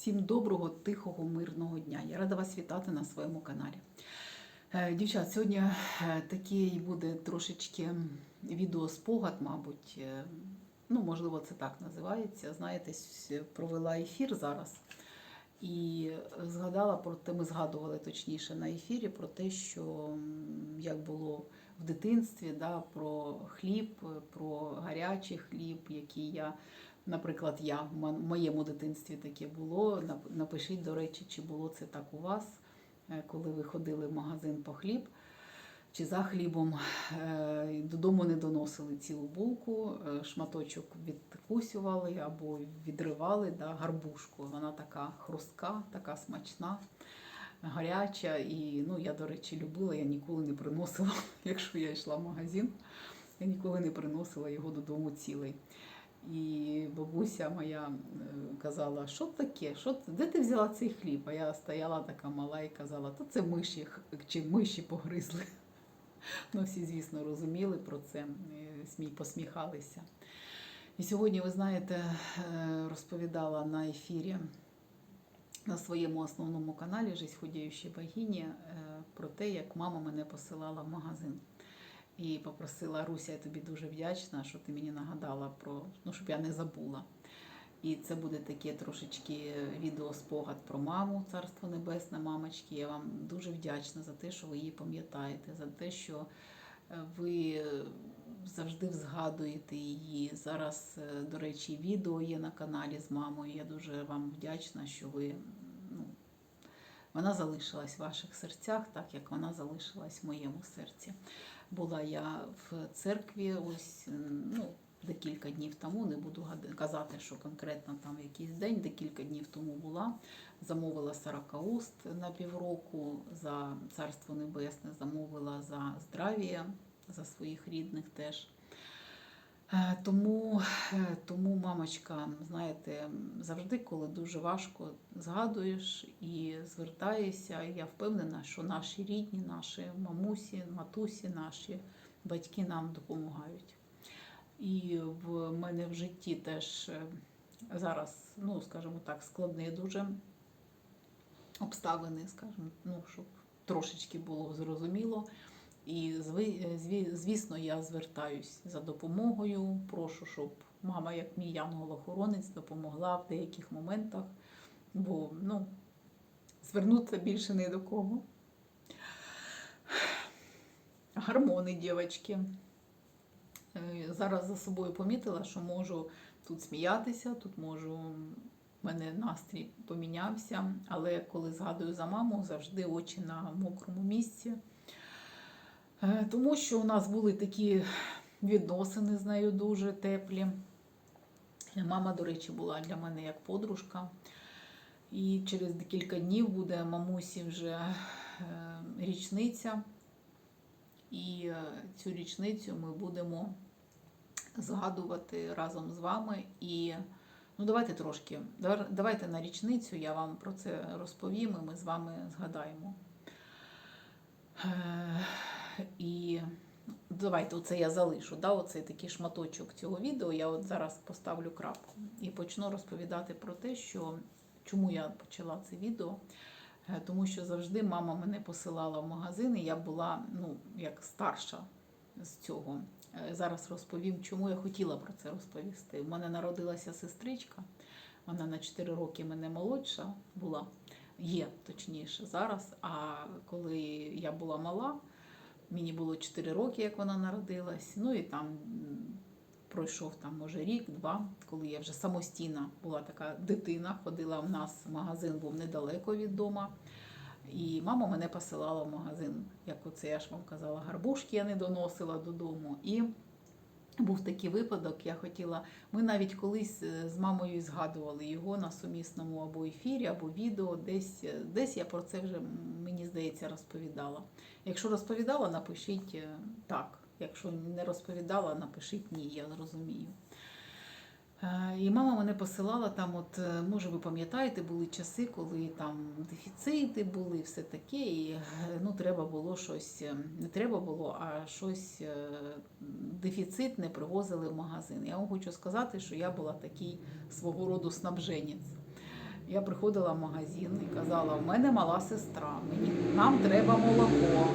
Всім доброго, тихого, мирного дня. Я рада вас вітати на своєму каналі. Е, Дівчат, сьогодні е, такий буде трошечки відеоспогад, мабуть. Е, Ну, можливо, це так називається. Знаєте, провела ефір зараз і згадала про те, ми згадували точніше на ефірі про те, що як було в дитинстві, да, про хліб, про гарячий хліб, який я, наприклад, я в моєму дитинстві таке було. Напишіть, до речі, чи було це так у вас, е, коли ви ходили в магазин по хліб. Чи за хлібом е, додому не доносили цілу булку, е, шматочок відкусювали або відривали да, гарбушку. Вона така хрустка, така смачна, гаряча. І ну, я, до речі, любила, я ніколи не приносила, якщо я йшла в магазин, я ніколи не приносила його додому цілий. І бабуся моя е, казала, що таке, що, де ти взяла цей хліб? А я стояла така мала і казала, то це миші, чи миші погризли. Ну, всі, звісно, розуміли про це, е, посміхалися. І сьогодні, ви знаєте, е, розповідала на ефірі на своєму основному каналі Жизнь худіючої богині про те, як мама мене посилала в магазин. І попросила Руся, я тобі дуже вдячна, що ти мені нагадала про ну, щоб я не забула. І це буде таке трошечки відеоспогад про маму, царство небесне, мамочки. Я вам дуже вдячна за те, що ви її пам'ятаєте, за те, що е, ви завжди згадуєте її. Зараз, е, до речі, відео є на каналі з мамою. Я дуже вам вдячна, що ви вона залишилась в ваших серцях, так як вона залишилась в моєму серці. Була я в церкві ось ну, декілька днів тому, не буду казати, що конкретно там якийсь день, декілька днів тому була. Замовила 40 уст на півроку за Царство Небесне, замовила за здрав'я, за своїх рідних теж. Е, Тому, е, тому, мамочка, знаєте, завжди, коли дуже важко згадуєш і звертаєшся, я впевнена, що наші рідні, наші мамусі, матусі, наші батьки нам допомагають. І в мене в житті теж е, зараз, ну скажімо так, складні дуже обставини, скажімо, ну, щоб трошечки було зрозуміло. І звісно, я звертаюсь за допомогою. Прошу, щоб мама, як мій янгол-охоронець, допомогла в деяких моментах, бо ну, звернутися більше не до кого. Гормони, дівчатки. Е, Зараз за собою помітила, що можу тут сміятися, тут можу. У мене настрій помінявся, але коли згадую за маму, завжди очі на мокрому місці. Е, Тому що у нас були такі відносини з нею дуже теплі. Мама, до речі, була для мене як подружка. І через декілька днів буде мамусі вже е, річниця. І е, цю річницю ми будемо згадувати разом з вами. І ну, давайте трошки, давайте на річницю я вам про це розповім, і ми з вами згадаємо. І давайте оце я залишу. Да, оцей такий шматочок цього відео. Я от зараз поставлю крапку і почну розповідати про те, що чому я почала це відео. Е, Тому що завжди мама мене посилала в магазин, і я була ну, як старша з цього. Е, Зараз розповім, чому я хотіла про це розповісти. У мене народилася сестричка, вона на 4 роки мене молодша була, є точніше зараз. А коли я була мала, мені було 4 роки, як вона народилась. Ну і там пройшов там, може, рік-два, коли я вже самостійна була така дитина, ходила в нас магазин був недалеко від дома. І мама мене посилала в магазин, як оце я ж вам казала, гарбушки я не доносила додому. І був такий випадок, я хотіла. Ми навіть колись е, з мамою згадували його на сумісному або ефірі, або відео. Десь, е, десь я про це вже, мені здається, розповідала. Якщо розповідала, напишіть е, так. Якщо не розповідала, напишіть ні, я зрозумію. Е, І мама мене посилала там, от, е, може, ви пам'ятаєте, були часи, коли там дефіцити були, все таке, і е, ну, треба було щось, не треба було, а щось е, дефіцит не привозили в магазин. Я вам хочу сказати, що я була такий свого роду снабженець. Я приходила в магазин і казала, в мене мала сестра, мені, нам треба молоко,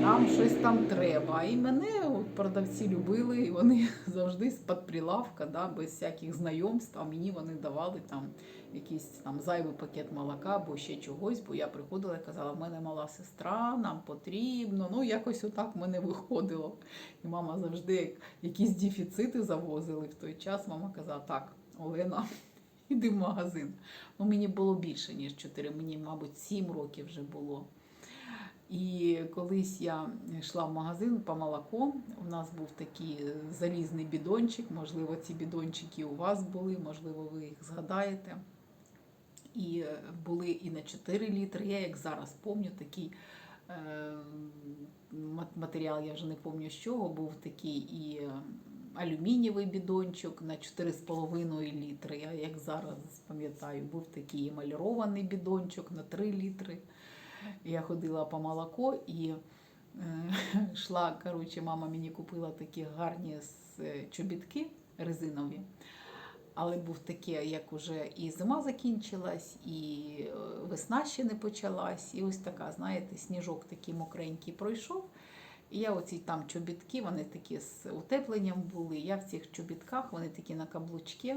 нам щось там треба. І мене от, продавці любили, і вони завжди з-під прилавка, да, без всяких знайомств, а мені вони давали там якийсь там зайвий пакет молока або ще чогось, бо я приходила і казала, в мене мала сестра, нам потрібно. Ну, якось отак в мене виходило. І мама завжди якісь дефіцити завозили в той час. Мама казала, так, Олена, іди в магазин. Ну, мені було більше, ніж 4, мені, мабуть, 7 років вже було. І колись я йшла в магазин по молоку. У нас був такий залізний бідончик. Можливо, ці бідончики у вас були, можливо, ви їх згадаєте. І е, були і на 4 літри. Я як зараз пам'ятаю, такий е, матеріал, я вже не пам'ятаю з чого, був такий і е, алюмінієвий бідончик на 4,5 літри. Я як зараз пам'ятаю, був такий емальований бідончик на 3 літри. Я ходила по молоко і е, йшла, коротше, мама мені купила такі гарні е, чобітки резинові. Але був таке, як уже і зима закінчилась, і е, весна ще не почалась. І ось така, знаєте, сніжок такий мокренький пройшов. І я оці там чобітки, вони такі з утепленням були. Я в цих чобітках, вони такі на каблучки,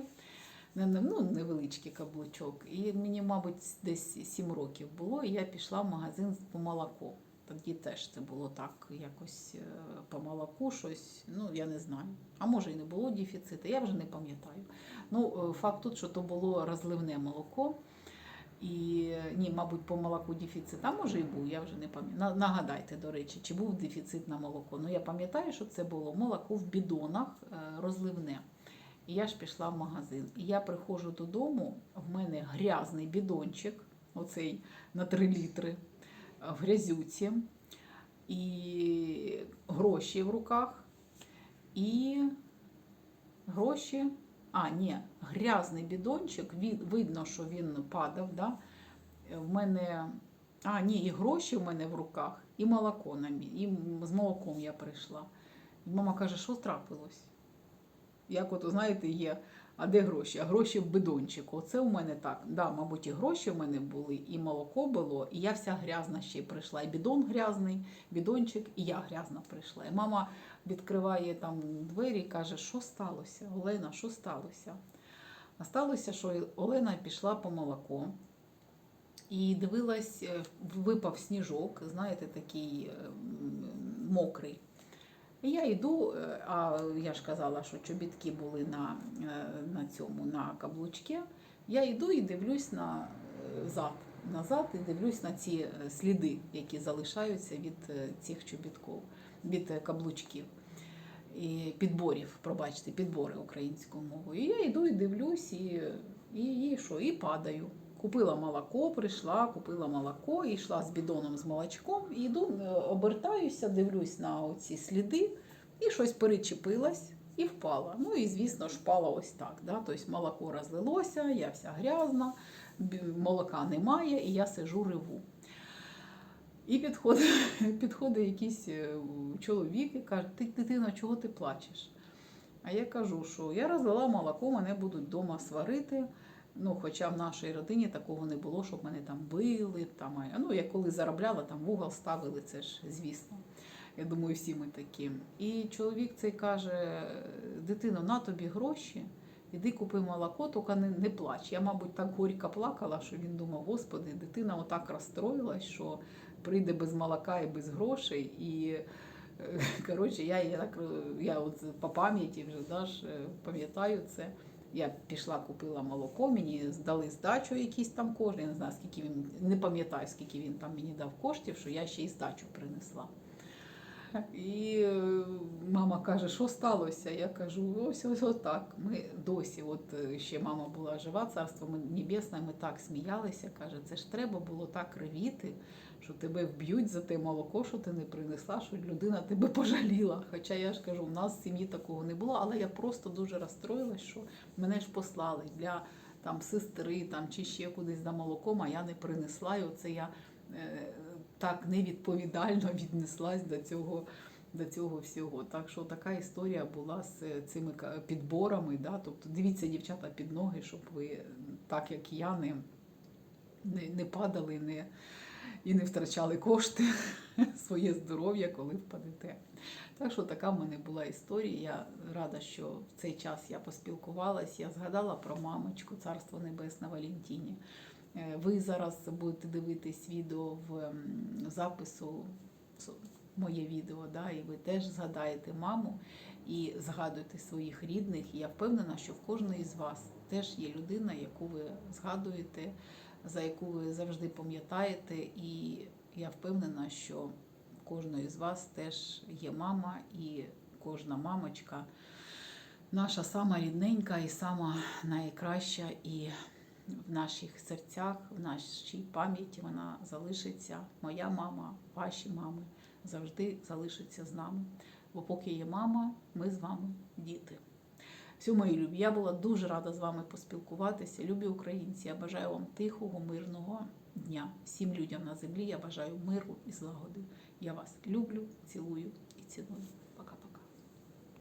ну, невеличкий каблучок. І мені, мабуть, десь 7 років було, і я пішла в магазин по молоку. Тоді теж це було так, якось е, по молоку щось, ну я не знаю. А може і не було дефіциту, я вже не пам'ятаю. Ну, е, факт тут, що то було розливне молоко. І ні, мабуть, по молоку дефіцит, а може і був, я вже не пам'ятаю. Нагадайте, до речі, чи був дефіцит на молоко. Ну я пам'ятаю, що це було молоко в бідонах е, розливне. І я ж пішла в магазин. І я приходжу додому, в мене грязний бідончик, оцей на 3 літри, в грязюці, і гроші в руках, і гроші. А, ні, грязний бідончик, від- видно, що він падав. Да? В мене. А, ні, і гроші в мене в руках, і молоко на мі... і з молоком я прийшла. І мама каже, що трапилось? Як от, знаєте, є, а де гроші? А гроші в бидончику. Оце у мене так. Да, мабуть, і гроші в мене були, і молоко було, і я вся грязна ще прийшла. І бідон грязний, бідончик, і я грязна прийшла. І мама відкриває там двері і каже, що сталося? Олена, що сталося? А сталося, що Олена пішла по молоко і дивилась, е, випав сніжок, знаєте, такий е, мокрий. Я йду, е, а я ж казала, що чобітки були на, е, на цьому, на каблучці. Я йду і дивлюсь на е, зад, назад і дивлюсь на ці е, сліди, які залишаються від е, цих чобітків, від е, каблучків. І підборів, пробачте, підбори українською мовою. І я йду і дивлюсь, і, і, і що, і падаю. Купила молоко, прийшла, купила молоко, і йшла з бідоном з молочком, і йду, е, обертаюся, дивлюсь на оці сліди, і щось перечепилась і впала. Ну і звісно ж впала ось так. Да? Тобто молоко розлилося, я вся грязна, молока немає, і я сижу реву. І підходить, підходить якийсь е, чоловік і каже: Ти дитино, чого ти плачеш? А я кажу, що я розлила молоко, мене будуть вдома сварити. Ну, хоча в нашій родині такого не було, щоб мене там били. Там, ну, я коли заробляла, там в угол ставили, це ж звісно. Я думаю, всі ми такі. І чоловік цей каже: дитино, на тобі гроші, іди купи молоко, тільки не, не плач. Я, мабуть, так горько плакала, що він думав, господи, дитина отак розстроїлась, що прийде без молока і без грошей. І е, коротше, я, я, так, е, я от по пам'яті вже да, е, пам'ятаю це. Я пішла, купила молоко, мені здали здачу якийсь там кошти. Я не знаю, скільки він не пам'ятаю, скільки він там мені дав коштів, що я ще й здачу принесла. І е, мама каже, що сталося? Я кажу, ось ось отак. Ми досі, от е, ще мама була жива, царство небесне, ми так сміялися. Каже, це ж треба було так ревіти, що тебе вб'ють за те молоко, що ти не принесла, що людина тебе пожаліла. Хоча я ж кажу, в нас в сім'ї такого не було, але я просто дуже розстроїлась, що мене ж послали для там сестри там, чи ще кудись за молоком, а я не принесла. І оце я е, так невідповідально віднеслась до цього. До цього всього. Так що така історія була з цими підборами. Да? Тобто дивіться, дівчата, під ноги, щоб ви так як я, не, не, не падали не, і не втрачали кошти, своє здоров'я, коли впадете. Так що така в мене була історія. Я рада, що в цей час я поспілкувалась. Я згадала про мамочку, царство небесне Валентіні. Е, Ви зараз будете дивитись відео в запису, моє відео, да, і ви теж згадаєте маму і згадуєте своїх рідних. І я впевнена, що в кожної з вас теж є людина, яку ви згадуєте, за яку ви завжди пам'ятаєте. І я впевнена, що кожної з вас теж є мама, і кожна мамочка наша сама рідненька і сама найкраща. І в наших серцях, в нашій пам'яті вона залишиться. Моя мама, ваші мами завжди залишаться з нами. Бо поки є мама, ми з вами діти. Всю мої любі, я була дуже рада з вами поспілкуватися. Любі українці, я бажаю вам тихого, мирного дня. Всім людям на землі я бажаю миру і злагоди. Я вас люблю, цілую і ціную.